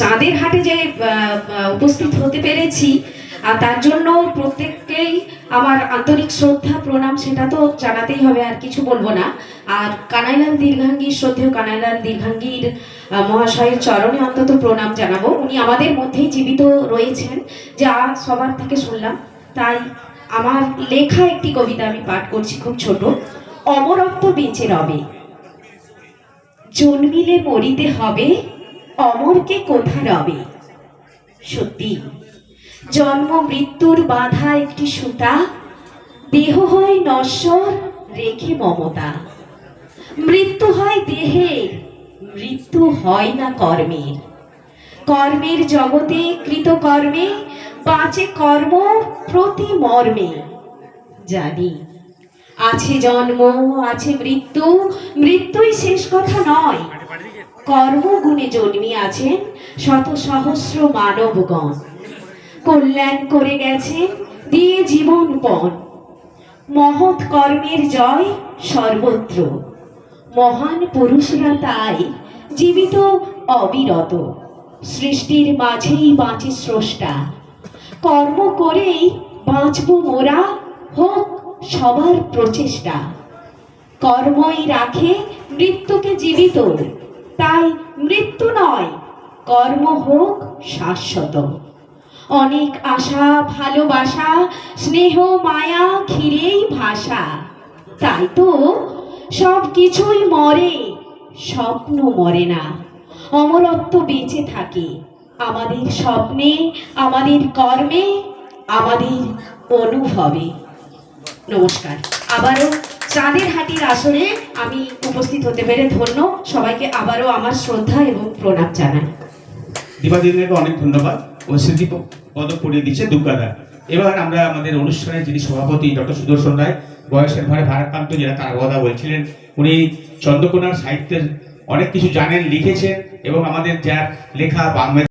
চাঁদের হাটে যে উপস্থিত হতে পেরেছি, আর তার জন্য প্রত্যেককেই আমার আন্তরিক শ্রদ্ধা, প্রণাম, সেটা তো জানাতেই হবে, আর কিছু বলব না। আর কানাইলাল দীর্ঘাঙ্গীর, শ্রদ্ধেয় কানাইলাল দীর্ঘাঙ্গীর মহাশয়ের চরণে অন্তত প্রণাম জানাব। উনি আমাদের মধ্যেই জীবিত রয়েছেন, যা সবার থেকে শুনলাম। তাই আমার লেখা একটি কবিতা আমি পাঠ করছি খুব ছোট। অমরত্ব বেঁচে রবে, জন্মিলে মরিতে হবে অমরকে কোথা রবে? সত্যি, জন্ম মৃত্যুর বাধা একটি সুতা, দেহ হয় নশ্বর, রেখে মমতা। মৃত্যু হয় দেহের মৃত্যু হয় না কর্মের কর্মের জগতে কৃতকর্মে, বাঁচে কর্ম প্রতি মর্মে। জানি, আছে জন্ম, আছে মৃত্যু, মৃত্যুই শেষ কথা নয়। কর্মগুণে জন্মিয়াছেন শত সহস্র মানবগণ। কল্যাণ করে গেছেন, দিয়ে জীবন পণ। মহৎ কর্মের জয় সর্বত্র। মহান পুরুষরা তাই জীবিত অবিরত। সৃষ্টির মাঝেই বাঁচে স্রষ্টা। কর্ম করেই বাঁচব মোরা, হোক সবার প্রচেষ্টা। কর্মই রাখে মৃত্যুকে জীবিত। তাই মৃত্যু নয়, কর্ম হোক শাশ্বত। অনেক আশা, ভালোবাসা, স্নেহ, মায়া ঘিরেই ভাষা তাই তো সব কিছুই মরে, স্বপ্ন মরে না। অমরত্ব বেঁচে থাকে। আমাদের স্বপ্নে, আমাদের কর্মে, আমাদের অনুভবে। নমস্কার। আবারও চাঁদের হাটির আসরে আমি উপস্থিত হতে পেরে ধন্য। সবাইকে আবারও আমার শ্রদ্ধা এবং প্রণাম জানাই। দীপাদিদিকে অনেক ধন্যবাদ। ও স্মৃতি পদক পড়িয়ে দিচ্ছে দুর্গাদা এবার আমরা আমাদের অনুষ্ঠানের যিনি সভাপতি ডক্টর সুদর্শন রায়, বয়সের ঘরে ভারাক্রান্ত যারা তার কথা বলছিলেন, উনি চন্দ্রকোনার সাহিত্যের অনেক কিছু জানেন, লিখেছেন এবং আমাদের যার লেখা বাংলা